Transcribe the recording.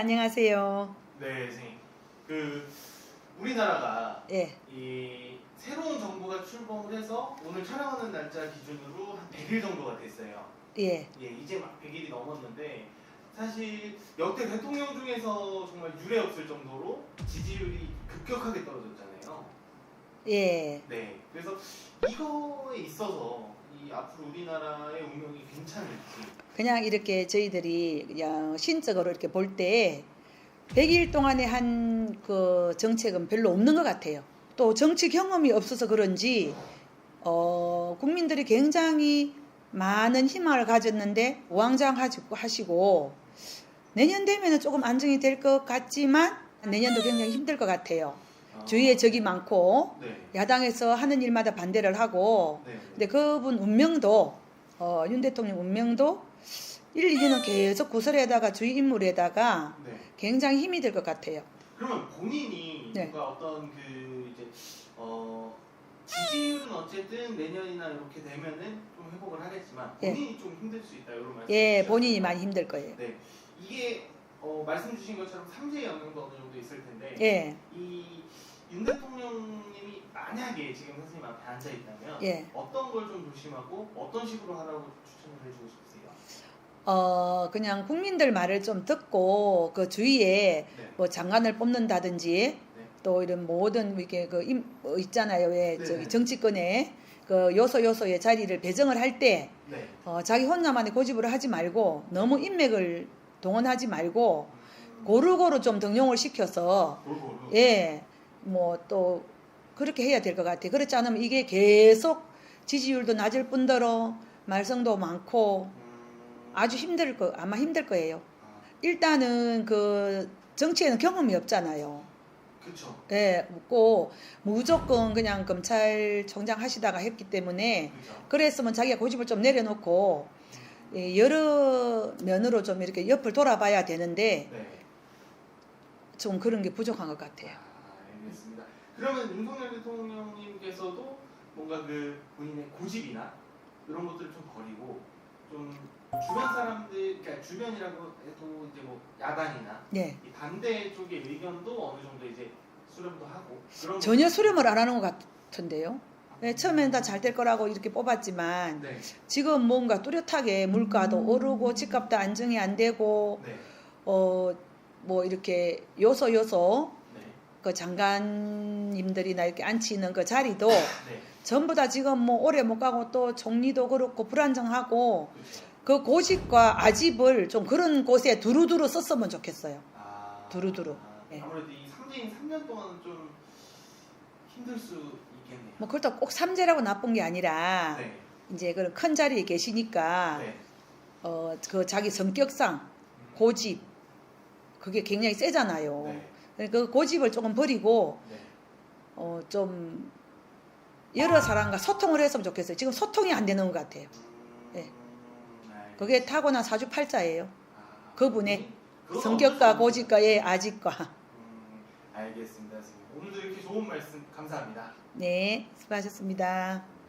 안녕하세요. 네, 선생님. 그 우리나라가 예, 이 새로운 정부가 출범을 해서 오늘 촬영하는 날짜 기준으로 한 100일 정도가 됐어요. 예, 예, 이제 막 100일이 넘었는데 사실 역대 대통령 중에서 정말 유례 없을 정도로 지지율이 급격하게 떨어졌잖아요. 예. 네, 그래서 이거에 있어서 이 앞으로 우리나라의 운명이 괜찮을지. 그냥 이렇게 저희들이 그냥 신적으로 이렇게 볼 때 100일 동안에 한 그 정책은 별로 없는 것 같아요. 또 정치 경험이 없어서 그런지 어, 국민들이 굉장히 많은 희망을 가졌는데 우왕좌왕하시고 하시고 내년 되면은 조금 안정이 될 것 같지만 내년도 굉장히 힘들 것 같아요. 아, 주위에 적이 많고 네, 야당에서 하는 일마다 반대를 하고 네, 근데 그분 운명도 어, 윤 대통령 운명도 1, 2년은 계속 구설에다가 주의 인물에다가 네. 굉장히 힘이 될것 같아요. 그러면 본인이 네. 뭔가 어떤 그 이제 어 지지율은 어쨌든 내년이나 이렇게 되면은 좀 회복을 하겠지만 예. 본인이 좀 힘들 수 있다 이런 말씀. 예, 본인이 많이 힘들 거예요. 네, 이게 어, 말씀 주신 것처럼 삼재 영향도 어느 정도 있을 텐데 예, 이윤 대통령님이 만약에 지금 선생님 앞에 앉아 있다면 예. 어떤 걸 좀 조심하고 어떤 식으로 하라고 추천을 해주고 싶으세요? 어, 그냥 국민들 말을 좀 듣고 그 주위에 네, 뭐 장관을 뽑는다든지 네, 또 이런 모든 이게 그 임, 어, 있잖아요. 왜 네. 저기 정치권에 그 요소 요소의 자리를 배정을 할때 네. 어, 자기 혼자만의 고집을 하지 말고 너무 인맥을 동원하지 말고 음, 고루고루 좀 등용을 시켜서. 예, 뭐 또 그렇게 해야 될 것 같아요. 그렇지 않으면 이게 계속 지지율도 낮을 뿐더러 말썽도 많고 음, 아주 힘들 거 아마 힘들 거예요. 아, 일단은 그 정치에는 경험이 없잖아요. 그쵸. 예, 없고 무조건 그냥 검찰총장 하시다가 했기 때문에 그죠. 그랬으면 자기가 고집을 좀 내려놓고 예, 여러 면으로 좀 이렇게 옆을 돌아봐야 되는데 네. 좀 그런 게 부족한 것 같아요. 아, 알겠습니다. 그러면 윤석열 대통령님께서도 뭔가 그 본인의 고집이나 이런 것들을 좀 버리고 좀 주변 사람들, 그러니까 주변이라고 해도 이제 뭐 야당이나 예. 이 반대 쪽의 의견도 어느 정도 이제 수렴도 하고 그런 전혀 수렴을 안 하는 것 같은데요. 네, 처음에는 다 잘 될 거라고 이렇게 뽑았지만 네, 지금 뭔가 뚜렷하게 물가도 오르고 집값도 안정이 안 되고 네, 어뭐 이렇게 요소 요소 네, 그 장관님들이나 이렇게 앉히는 그 자리도 네, 전부 다 지금 뭐 오래 못 가고 또 총리도 그렇고 불안정하고 그렇죠. 그 고집과 아집을 좀 그런 곳에 두루두루 썼으면 좋겠어요. 아, 두루두루. 아, 네. 아무래도 이 삼재인 3년 동안은 좀 힘들 수. 뭐 그렇다고 꼭 삼재라고 나쁜 게 아니라 네, 이제 그런 큰 자리에 계시니까 네. 어그 자기 성격상 고집 그게 굉장히 세잖아요. 네, 그 고집을 조금 버리고 네. 어좀 여러 사람과 소통을 했으면 좋겠어요. 지금 소통이 안 되는 것 같아요. 네. 음, 알겠습니다. 그게 타고난 사주팔자예요. 아, 그분의 성격과 어쩔 수 고집과 의 아집과. 음, 알겠습니다. 오늘도 이렇게 좋은 말씀 감사합니다. 네, 수고하셨습니다.